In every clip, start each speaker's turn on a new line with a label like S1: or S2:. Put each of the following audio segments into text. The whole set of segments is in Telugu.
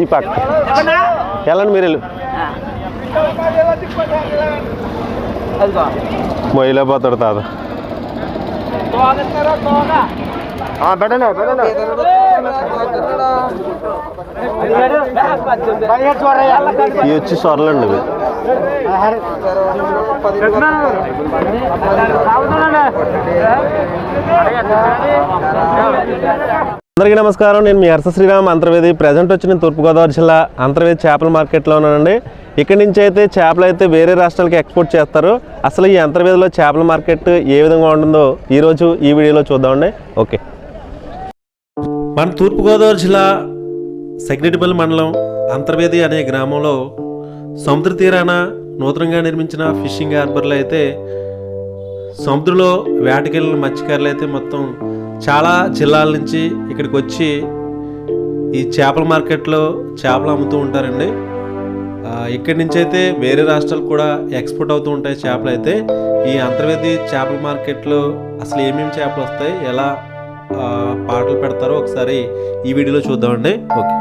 S1: ఈ పక్క వెళ్ళండి మీరు వెళ్ళు మొయ్యలే పోతాడు తాత ఇవి వచ్చి సొరలండి ఇవి అందరికీ నమస్కారం. నేను మీ హర్ష శ్రీరామ్. అంతర్వేది ప్రజెంట్ వచ్చి నేను తూర్పుగోదావరి జిల్లా అంతర్వేది చేపల మార్కెట్లో ఉన్నానండి. ఇక్కడి నుంచి అయితే చేపలు అయితే వేరే రాష్ట్రాలకి ఎక్స్పోర్ట్ చేస్తారు. అసలు ఈ అంతర్వేదిలో చేపల మార్కెట్ ఏ విధంగా ఉంటుందో ఈరోజు ఈ వీడియోలో చూద్దామండి. ఓకే. మన తూర్పుగోదావరి జిల్లా సెగ్నెటిపల్లి మండలం అంతర్వేది అనే గ్రామంలో సముద్ర తీరాన నూతనంగా నిర్మించిన ఫిషింగ్ హార్బర్లో అయితే సముద్రంలో వేటకెళ్ళిన మత్స్యకారులు అయితే మొత్తం చాలా జిల్లాల నుంచి ఇక్కడికి వచ్చి ఈ చేపల మార్కెట్లో చేపలు అమ్ముతూ ఉంటారండి. ఇక్కడి నుంచి అయితే వేరే రాష్ట్రాలు కూడా ఎక్స్పోర్ట్ అవుతూ ఉంటాయి చేపలు అయితే. ఈ అంతర్వేది చేపల మార్కెట్లో అసలు ఏమేమి చేపలు వస్తాయి ఎలా పాటలు పెడతారో ఒకసారి ఈ వీడియోలో చూద్దామండి. ఓకే.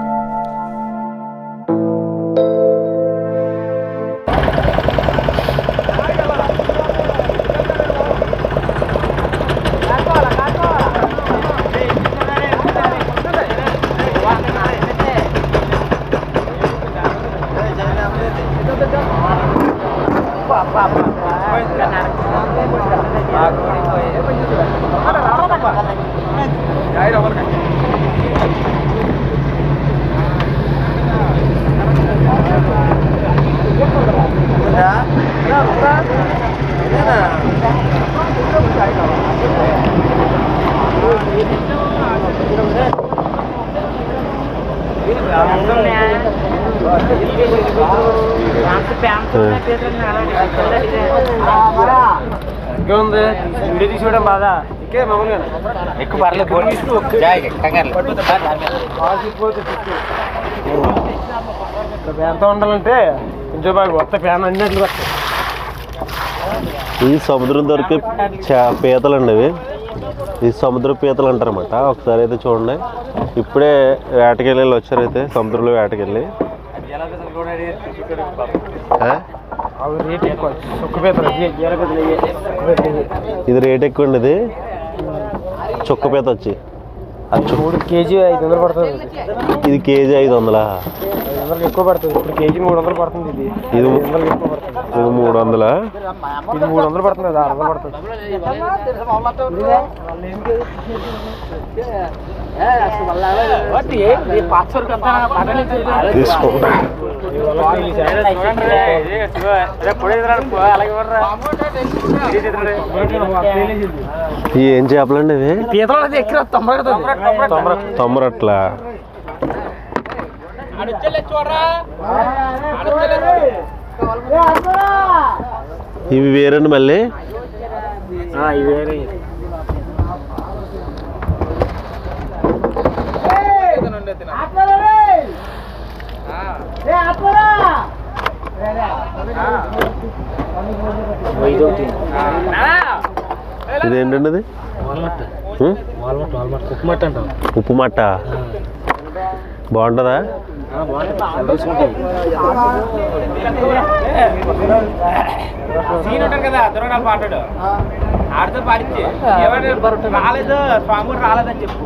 S2: ఉంది వీడియో తీసుకోవడం బాధ ఇంకే మామూలుగా ఎక్కువ పర్లేదు ఎంత ఉండాలంటే కొంచెం బాగా కొత్త ఫ్యాన్ అన్నట్లు
S1: ఈ సముద్రం దొరికే చా పీతలు అండి ఇవి ఈ సముద్ర పీతలు అంటారన్నమాట. ఒకసారి అయితే చూడండి. ఇప్పుడే వేటకెళ్ళి వచ్చారు అయితే సముద్రంలో వేటకెళ్ళి. ఇది రేట్ ఎక్కువ. అండి ఇది చుక్క పీత వచ్చి.
S2: మూడు కేజీ ఐదు వందలు పడుతుంది.
S1: ఇది కేజీ ఐదు వందలా?
S2: ఐదు వందలకి ఎక్కువ పడుతుంది. ఇప్పుడు కేజీ మూడు వందలు పడుతుంది ఇది.
S1: ఇది
S2: వందలకి ఎక్కువ పడుతుంది.
S1: ఇది మూడు వందలా?
S2: ఇది మూడు వందలు పడుతుంది. అది ఆరు వందలు పడుతుంది.
S1: ఏం చేపలండి ఇవి?
S2: పీతలు ఎక్కడ తొంభై తొంభై
S1: తొమ్మరట్లా ఇవి వేరండి మళ్ళీ?
S2: ఇవి వేరే. కుక్కుమట్ అంటాం
S1: ఉప్పు మట్ట బాగుంటుందా?
S3: సీన్ ఉంటాడు కదా దొరకడా పాటాడు. ఆడితో రాలేదు స్వామి రాలేదని చెప్పు.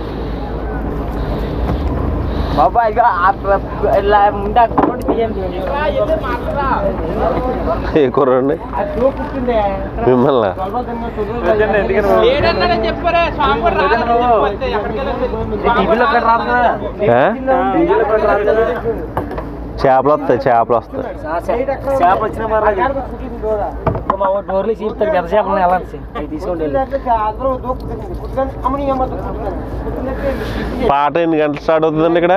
S2: బాబా ఇక ఇలా ముందు అక్కడ తీయండి.
S1: ఏ మిమ్మల్ని?
S3: కూడా వెళ్ళాలి?
S2: టీవీలో ఇక్కడ రాదు కదా?
S1: చేపలు వస్తాయి చేపలు వస్తాయి.
S2: చేప వచ్చిన మా డోర్లు చీపుతారు పెద్ద చేపలు ఎలా అవి తీసుకోండి
S1: పాట ఎన్ని గంటలు స్టార్ట్ అవుతుందండి ఇక్కడ?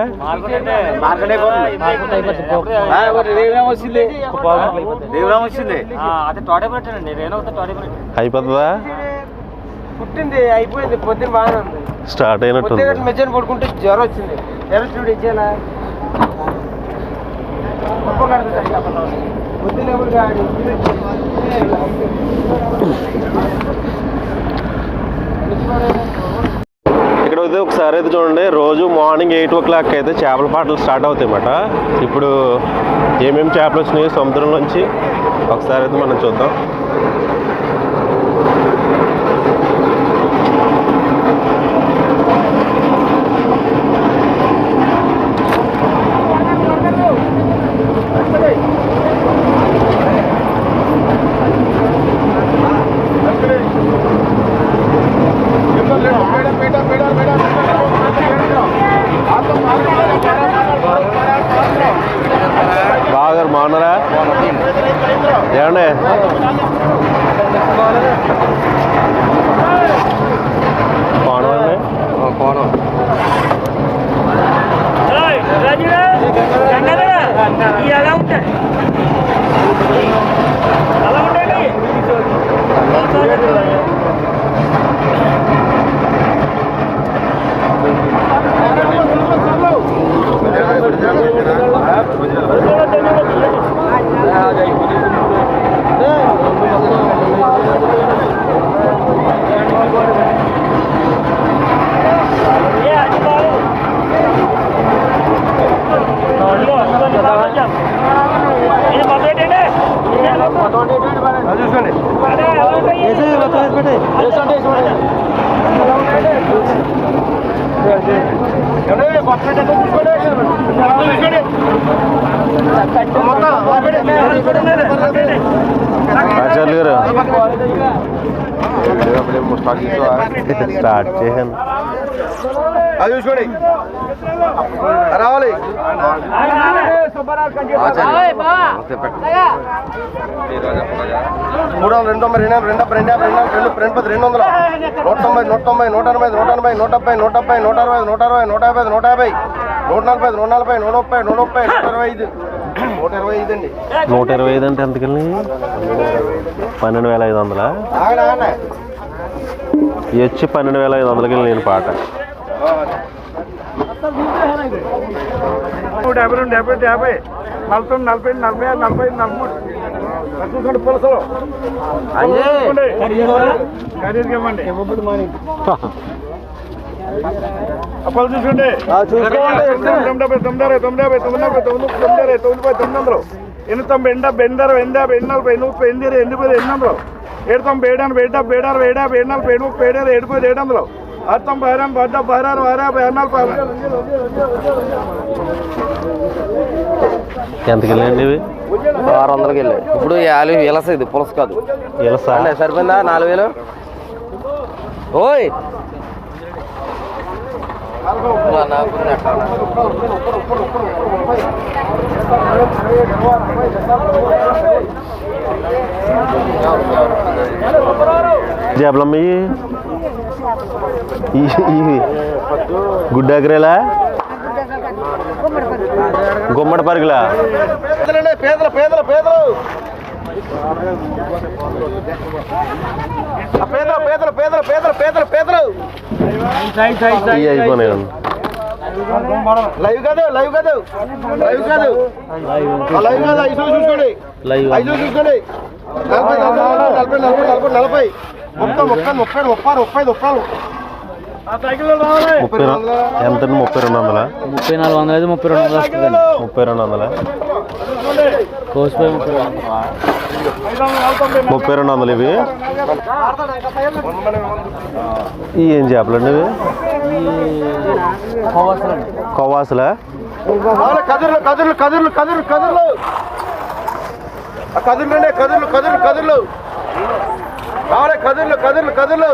S1: అయిపోతుందా.
S2: పుట్టింది అయిపోయింది పొద్దున బాగానే ఉంది.
S1: స్టార్ట్ అయినట్టుంది.
S2: పొద్దున మెచ్చని పడుకుంటే జ్వరం వచ్చింది. జ్వరం చూడు ఇచ్చేలా
S1: ఇక్కడ అయితే ఒకసారి అయితే చూడండి రోజు మార్నింగ్ ఎయిట్ ఓ క్లాక్ అయితే చేపల పాటలు స్టార్ట్ అవుతాయన్నమాట. ఇప్పుడు ఏమేమి చేపలు వచ్చినాయి సముద్రం నుంచి ఒకసారి అయితే మనం చూద్దాం బాగా బాగున్నారా ఏమండి బాగున్నారండి
S4: కోణం
S5: ఎలా ఉంటాయి అలా ఉంటాయి చూసుకోండి
S1: ఆచార్య గారు స్టార్ట్ చేశాను
S4: అది చూసుకోండి. రావాలి. మూడు వందల రెండు తొంభై రెండు రెండు రెండు యాభై రెండు రెండు రెండు పది రెండు వందల నూట తొంభై నూట తొంభై నూట ఎనభై నూట ఎనభై నూట డెబ్బై నూట డెబ్బై నూట అరవై నూట అరవై నూట యాభై నూట యాభై నూట నలభై నూట నలభై నూట ముప్పై నూట ముప్పై నూట ఇరవై ఐదు నూట ఇరవై ఐదు అండి
S1: నూట ఇరవై ఐదు అంటే ఎంతకెళ్ళి పన్నెండు వేల ఐదు వందలా? వచ్చి పన్నెండు వేల ఐదు వందలకి నేను పాట.
S5: యాభై రెండు యాభై యాభై నలభై నలభై నలభై ఆరు నలభై నలభై మూడు. పులసలు. ఖరీదుకి ఇవ్వండి. అప్పలు చూసుకోండి. తొమ్మిది డెబ్బై తొమ్మిది తొమ్మిది యాభై తొమ్మిది నలభై తొమ్మిది తొమ్మిది తొమ్మిది వందలు ఎనిమిది తొంభై ఎండ అరవై ఎనిమిది యాభై ఎనిమిది నలభై ఎనిమిది ముప్పై ఎనిమిది ఇరవై ఎనిమిది పది ఎనిమిది వందలు ఏడు తొంభై ఏడు ఎనభై ఏడు డెబ్బై ఏడు అరవై ఏడు యాభై ఏడు నలభై ఏడు ముప్పై ఏడు ఇరవై ఏడు పది ఏడు వందలు ఆరు తొంభై ఆరు ఎనభై ఆరు డెబ్బై ఆరు అరవై ఆరు యాభై ఆరు నలభై
S1: ఎంతకెళ్ళండి ఇవి?
S4: ఆరు వందలకి వెళ్ళాయి ఇప్పుడు యాభై వేలస ఇది పులస కాదు.
S1: ఇలా సార్
S4: సరిపోయిందా? నాలుగు వేలు? ఓయ్!
S1: చేపలమ్మ ఇవి గుడ్డాకరేలా గుమ్మడి పరుగులా?
S4: పేదలు పేదలు పేదలు పేదలు పేదలు పేదలు పేదలు. పేదలు పేదలు
S1: అయిపోయినాయి.
S4: లైవ్ కాదు లైవ్ కాదు లైవ్ కాదు లైవ్ కాదు ఐదు చూసుకోండి.
S1: లైవ్
S4: ఐదు చూసుకోండి. నలభై నలభై నలభై నలభై నలభై నలభై ముప్పై ముప్పై ముప్పై ముప్పై ముప్పై ముప్పై
S1: ముప్పై రెండు ఎంత ముప్పై రెండు వందల?
S2: ముప్పై నాలుగు వందలు ముప్పై రెండు వందలు
S1: ముప్పై రెండు వందల?
S2: ముప్పై రెండు
S1: ముప్పై రెండు వందలు ఇవి. ఇవి ఏం చేపలండి ఇవి? కవ్వాసులా.
S4: కదుర్లు కదుర్లు కదుర్లు కదుర్లు కదుర్లు. ఆ కదుర్లు అండి కదుర్లు కదుర్లు కదుర్లు. కావాలి కదుర్లు కదుర్లు కదుర్లు.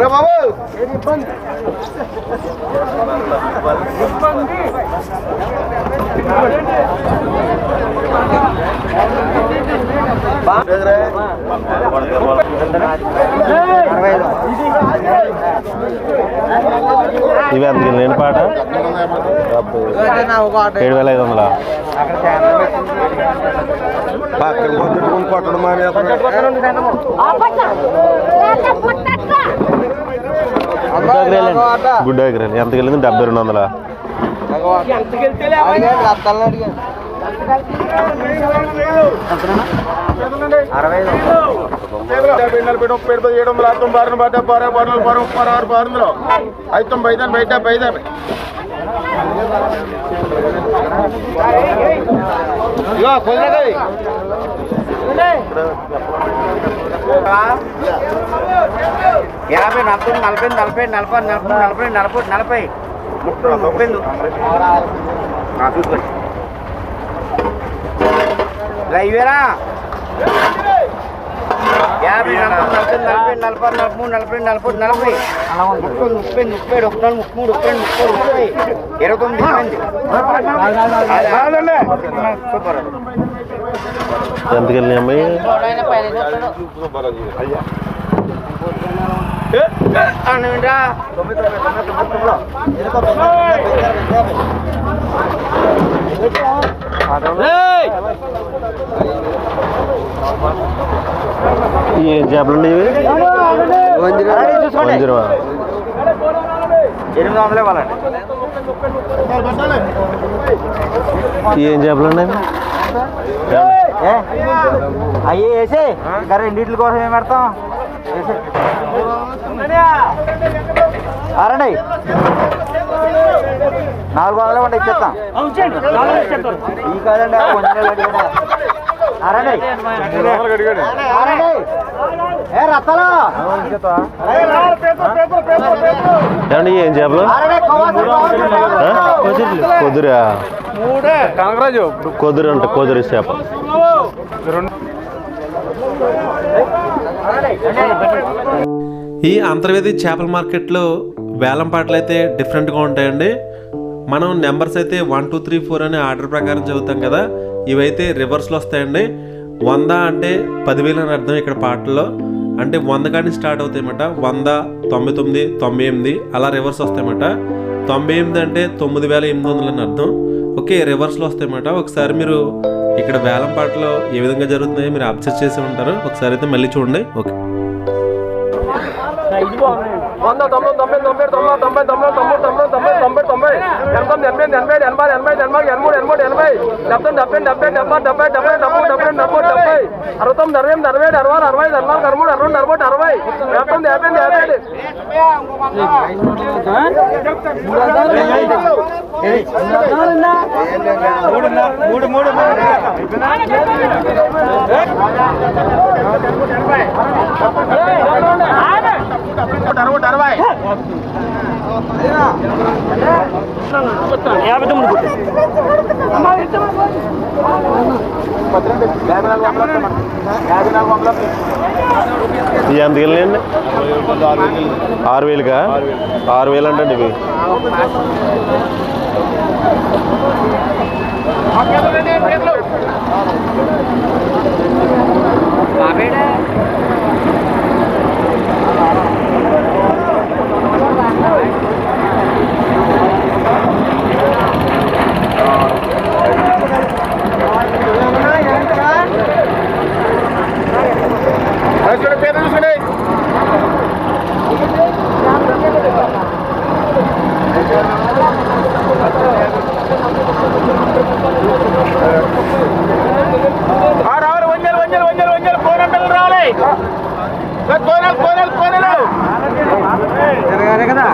S4: రే బాబు.
S1: ఇవి ఎంత లేని పాట? ఏడు వేల ఐదు వందల? గుడ్ ఎకరాలు ఎంత వెళ్ళింది డెబ్బై రెండు వందల?
S6: డెబ్బై నలభై ముప్పై ఏడు వందల బార బార ముప్పై ఆరు ఐదు తొంభై ఐదు బయట బయట ఇగో కుదరదు
S7: యాభై నలభై నలభై నలభై నలభై నలభై నలభై నలభై నలభై ముప్పై ముప్పై చూసుకోండి రైవేరా యాభై నలభై నలభై నలభై నలభై మూడు నలభై నలభై నలభై ముప్పై ముప్పై ముప్పై ఒక నాలుగు ముప్పై మూడు ముప్పై ముప్పై ముప్పై ఇరవై తొమ్మిది సూపర్
S1: ఎంతకి వెళ్ళినాయి అమ్మాయి అనవిరా ఉన్నాయి జాబ్లు
S7: ఎనిమిది వందలు
S1: ఇవ్వాలండి ఏం చేపలు ఉన్నాయి?
S7: అయ్యి వేసి ఇంకా రెండింటి కోసం ఏం పెడతాం? అరండి. నాలుగు వందలు ఇవ్వండి ఇచ్చేస్తాం. ఈ కాదండి అరండి. అరండి. ఏం
S1: చేపలు? కొద్దురా. కాంగ్రాజు కుదురు అంట కొద్దురు చేప. రెండు ఈ అంతర్వేది చేపల మార్కెట్లో వేలం పాటలు అయితే డిఫరెంట్గా ఉంటాయండి. మనం నెంబర్స్ అయితే వన్ టూ త్రీ ఫోర్ అనే ఆర్డర్ ప్రకారం చదువుతాం కదా ఇవైతే రివర్స్లో వస్తాయండి. వంద అంటే పదివేలు అని అర్థం ఇక్కడ పాటల్లో. అంటే వంద కానీ స్టార్ట్ అవుతాయన్నమాట. వంద తొంభై తొమ్మిది తొంభై ఎనిమిది అలా రివర్స్ వస్తాయన్నమాట. తొంభై ఎనిమిది అంటే తొమ్మిది వేల ఎనిమిది వందలు అని అర్థం. ఓకే రివర్స్లో వస్తాయన్నమాట. ఒకసారి మీరు ఇక్కడ వేలం పాటలో ఏ విధంగా జరుగుతున్నాయో మీరు అబ్జర్వ్ చేసి ఉంటారు. ఒకసారి అయితే మళ్ళీ చూడండి. ఓకే.
S2: వంద తొంభై తొంభై తొంభై తొమ్మిది తొంభై తొమ్మిది తొమ్మిది తొమ్మిది తొమ్మిది తొంభై తొంభై ఎనభై ఎనభై ఎనభై ఎనభై ఎనభై ఎనభై ఎనభై ఎనభై ఎనభై డెబ్బై డెబ్బై డెబ్బై డెబ్బై డెబ్బై డెబ్బై డెబ్బై డెబ్బై డెబ్బై డెబ్బై అరవై తొమ్మిది అరవై ఎనిమిది అరవై ఏడు అరవై ఆరు, అరవై ఐదు అరవై నాలుగు అరవై అరవై అరవై అరవై డెబ్బై తొమ్మిది యాభై యాభై ఏడు మూడు మూడు యాభై తొమ్మిది
S1: ఎంత వెళ్ళండి ఆరు వేలుగా ఆరు వేలు అంటే ఇవి.
S6: పేరు కోనలు కోనలు కోనలు
S7: కదా?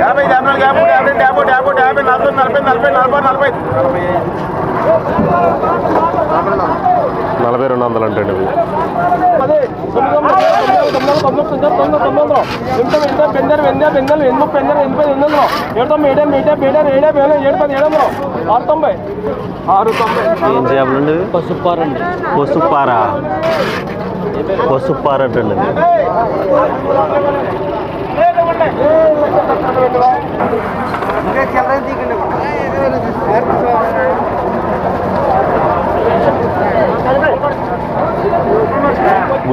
S6: యాభై యాభై యాభై యాభై యాభై యాభై యాభై నలభై నలభై నలభై నలభై నలభై.
S1: నలభై రెండు వందలు అంటే ఇవి. ఎనభై ఏడు తొమ్మిది
S8: ఏడే
S1: ఏడు పది ఆరు తొంభై ఆరు తొంభై ఏం చేయాలండి పసుపారా పసుపార అంటే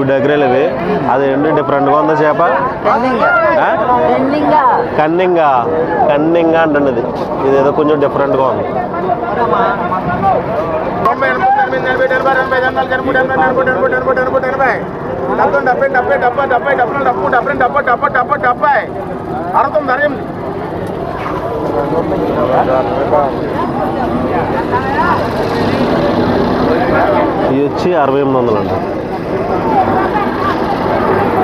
S1: మూడు డగరేలు అది రెండు డిఫరెంట్గా ఉందా చేప? కన్నింగా. కన్నింగా. అంటుంది ఇది ఇదేదో కొంచెం డిఫరెంట్గా ఉంది.
S4: డెబ్బై డెబ్బై డెబ్బై డెబ్బై డెబ్బై డబ్బు డెబ్బై డెబ్బై డెబ్బై డెబ్బై డెబ్బై అర్థం ధర
S1: ఇవి వచ్చి అరవై ఎనిమిది వందలు అంటారు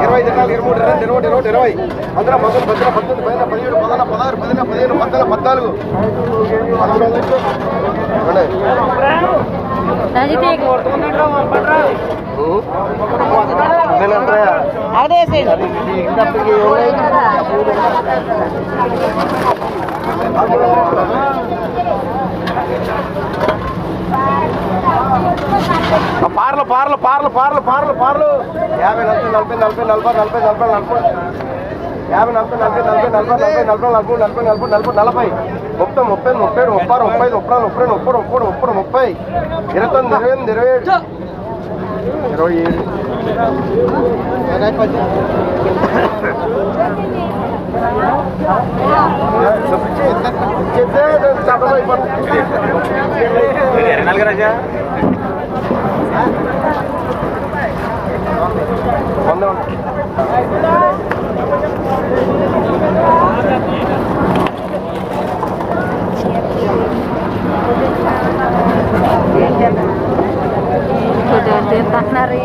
S4: ఇరవై దినాలు ఇరవై మూడు రెండు ఇరవై ఇరవై ఇరవై. అందులో మొదలు భద్ర పంతొమ్మిది పదిహేను పదిహేడు పదహారు పదహారు పదిహేను పదిహేను వందల పద్నాలుగు అదే. పార్లు పార్లు పార్లు పార్లు పార్లు పార్లు యాభై నలభై నలభై నలభై నలభై నలభై నలభై నలభై యాభై నలభై నలభై నలభై నలభై నలభై నలభై నలభై నలభై నలభై నలభై ముప్పై ముప్పై ముప్పై ఏడు ముప్పై ముప్పై ముప్పై ముప్పై ముప్పై ముప్పై ముప్పై ముప్పై ఇరవై తొమ్మిది ఇరవై ఎనిమిది ఇరవై ఏడు ఇరవై ఏడు ఎరణాలు రాజా వంద
S1: Sudah
S4: ditaknari.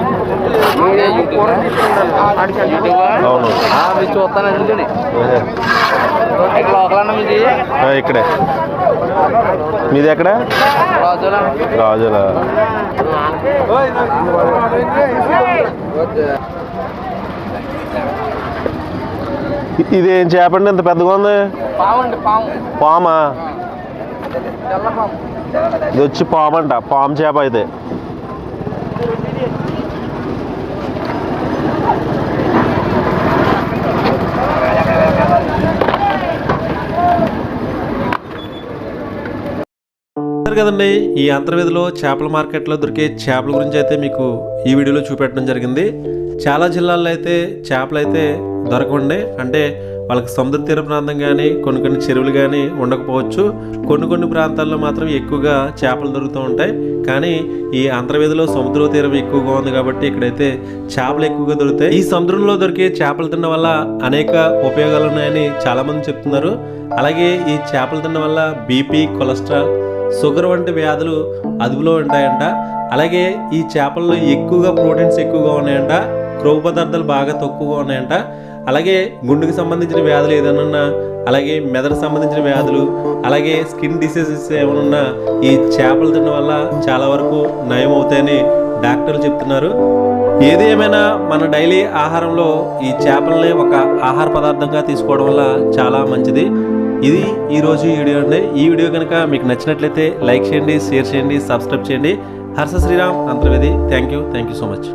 S1: అవును
S2: చూస్తాను మీది
S1: ఇక్కడే. మీది ఎక్కడ?
S2: రాజుల.
S1: ఇదేం ఇది ఏం చేపండి? ఇంత పెద్దగా ఉంది?
S2: పామా?
S1: ఇది వచ్చి పాము అంట పాము చేప అయితే. చూశారు కదండి ఈ అంతర్వేదిలో చేపల మార్కెట్లో దొరికే చేపల గురించి అయితే మీకు ఈ వీడియోలో చూపెట్టడం జరిగింది. చాలా జిల్లాల్లో అయితే చేపలు అయితే దొరకండి అంటే వాళ్ళకి సముద్ర తీర ప్రాంతం కానీ కొన్ని కొన్ని చెరువులు కానీ ఉండకపోవచ్చు. కొన్ని కొన్ని ప్రాంతాల్లో మాత్రం ఎక్కువగా చేపలు దొరుకుతూ ఉంటాయి. కానీ ఈ అంతర్వేదిలో సముద్ర తీరం ఎక్కువగా ఉంది కాబట్టి ఇక్కడైతే చేపలు ఎక్కువగా దొరుకుతాయి. ఈ సముద్రంలో దొరికే చేపలు తినడం వల్ల అనేక ఉపయోగాలు ఉన్నాయని చాలామంది చెప్తున్నారు. అలాగే ఈ చేపలు తినడం వల్ల బీపీ కొలెస్ట్రాల్ షుగర్ వంటి వ్యాధులు అదుపులో ఉంటాయంట. అలాగే ఈ చేపల్లో ఎక్కువగా ప్రోటీన్స్ ఎక్కువగా ఉన్నాయంట. క్రొవ్వు పదార్థాలు బాగా తక్కువగా ఉన్నాయంట. అలాగే గుండెకి సంబంధించిన వ్యాధులు ఏదైనా అలాగే మెదడుకు సంబంధించిన వ్యాధులు అలాగే స్కిన్ డిసీజెస్ ఏమైనా ఈ చేపలు తినడం వల్ల చాలా వరకు నయం అవుతాయని డాక్టర్లు చెప్తున్నారు. ఏది ఏమైనా మన డైలీ ఆహారంలో ఈ చేపలని ఒక ఆహార పదార్థంగా తీసుకోవడం వల్ల చాలా మంచిది. ఇది ఈరోజు ఈ వీడియో అండి. ఈ వీడియో కనుక మీకు నచ్చినట్లయితే లైక్ చేయండి షేర్ చేయండి సబ్స్క్రైబ్ చేయండి. Harsha Sriram Antarvedi. Thank you thank you so much